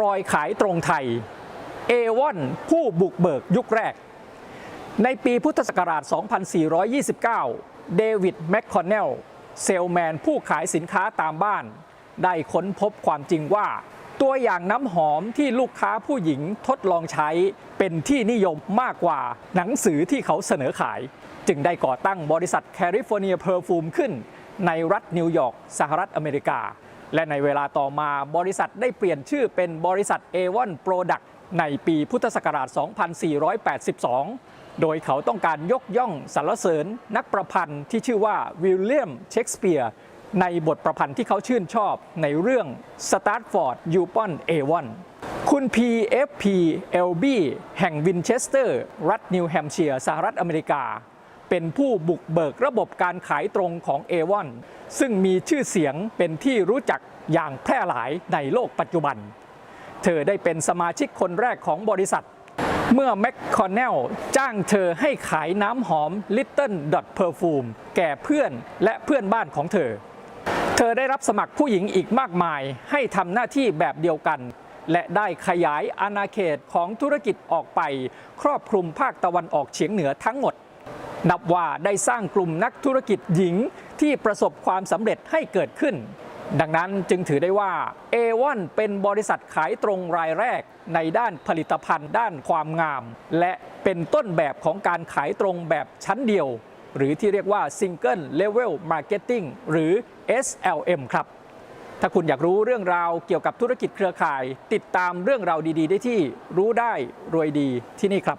รอยขายตรงไทยเอวอนผู้บุกเบิกยุคแรก ในปีพุทธศักราช 2429 เดวิดแมคคอนเนล เซลแมนผู้ขายสินค้าตามบ้าน ได้ค้นพบความจริงว่า ตัวอย่างน้ำหอมที่ลูกค้าผู้หญิงทดลองใช้เป็นที่นิยมมากกว่าหนังสือที่เขาเสนอขาย จึงได้ก่อตั้งบริษัทแคลิฟอร์เนียเพอร์ฟูมขึ้น ในรัฐนิวยอร์กสหรัฐอเมริกา และในเวลาต่อมาบริษัทได้เปลี่ยนชื่อเป็นบริษัท A1 Product ในปีพุทธศักราช 2482 โดยเขาต้องการยกย่องสรรเสริญนักประพันธ์ที่ชื่อว่าวิลเลียมเชกสเปียร์ในบทประพันธ์ที่เขาชื่นชอบในเรื่อง Startford Upon A1 คุณ P.F.P. L.B. แห่งวินเชสเตอร์ รัฐนิวแฮมป์เชียร์สหรัฐอเมริกา เป็นผู้บุกเบิกระบบการขายตรงของ A1 ซึ่งมีชื่อเสียงเป็นที่รู้จักอย่างแพร่หลายในโลกปัจจุบัน เธอได้เป็นสมาชิกคนแรกของบริษัท เมื่อแมคคอนเนลจ้างเธอให้ขายน้ำหอม Little Dot Perfume แก่เพื่อนและเพื่อนบ้านของเธอ เธอได้รับสมัครผู้หญิงอีกมากมายให้ทำหน้าที่แบบเดียวกัน และได้ขยายอาณาเขตของธุรกิจออกไป ครอบคลุมภาคตะวันออกเฉียงเหนือทั้งหมด นับว่าได้สร้างกลุ่มนักธุรกิจหญิงที่ประสบความสำเร็จให้เกิดขึ้น ดังนั้นจึงถือได้ว่า A1 เป็นบริษัทขายตรงรายแรกในด้านผลิตภัณฑ์ด้านความงาม และเป็นต้นแบบของการขายตรงแบบชั้นเดียว หรือที่เรียกว่า Single Level Marketing หรือ SLM ครับ ถ้าคุณอยากรู้เรื่องราวเกี่ยวกับธุรกิจเครือข่าย ติดตามเรื่องราวดี ๆ ได้ที่รู้ได้รวยดีที่นี่ครับ